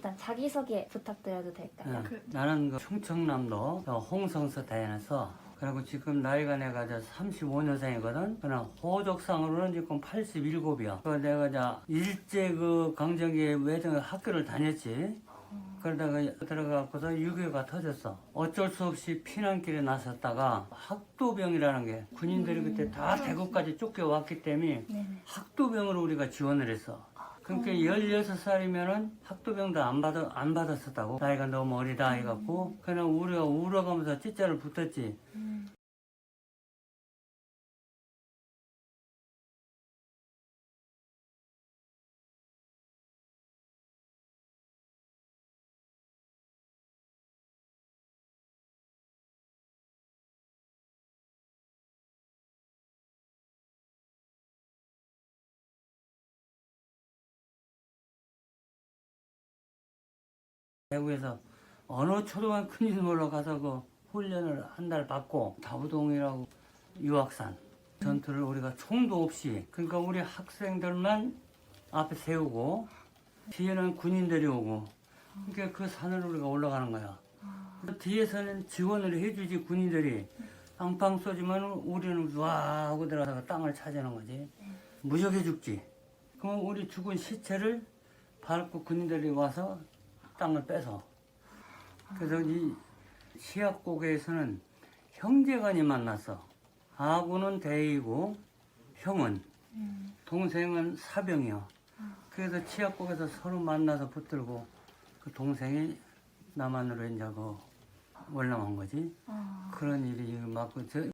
잠깐 자기소개 부탁드려도 될까요? 예, 나는 그 충청남도 저 홍성서 대안에서 그리고 지금 나이가 내가 저 35년생이거든. 그냥 호적상으로는 지금 87이야. 그 내가 저 일제 그 강점기에 외정 학교를 다녔지. 그러다가 들어가고서 6.25가 터졌어. 어쩔 수 없이 피난길에 나섰다가 학도병이라는 게 군인들이 그때 다 대구까지 쫓겨왔기 때문에. 학도병으로 우리가 지원을 했어. 그러니까 16살이면은 학도병도 안 받, 안 받았었다고. 나이가 너무 어리다 해갖고. 그냥 우리가 울어가면서 찢자를 붙었지. 대구에서 어느 초등학교 놀러 가서 그 훈련을 한 달 받고 다부동이라고 유학산 전투를 우리가 총도 없이 그러니까 우리 학생들만 앞에 세우고 뒤에는 군인들이 오고 그러니까 그 산을 우리가 올라가는 거야. 그 뒤에서는 지원을 해주지 군인들이 빵빵 쏘지만 우리는 와 하고 들어가서 땅을 차지하는 거지. 무적해 죽지. 그럼 우리 죽은 시체를 밟고 군인들이 와서 땅을 빼서. 그래서 이 시합곡에서는 형제간이 만났어. 아구는 대이고 형은 동생은 사병이야 그래서 치약곡에서 서로 만나서 붙들고 그 동생이 남한으로 이제 그 월남한 거지. 아, 그런 일이 맞고 저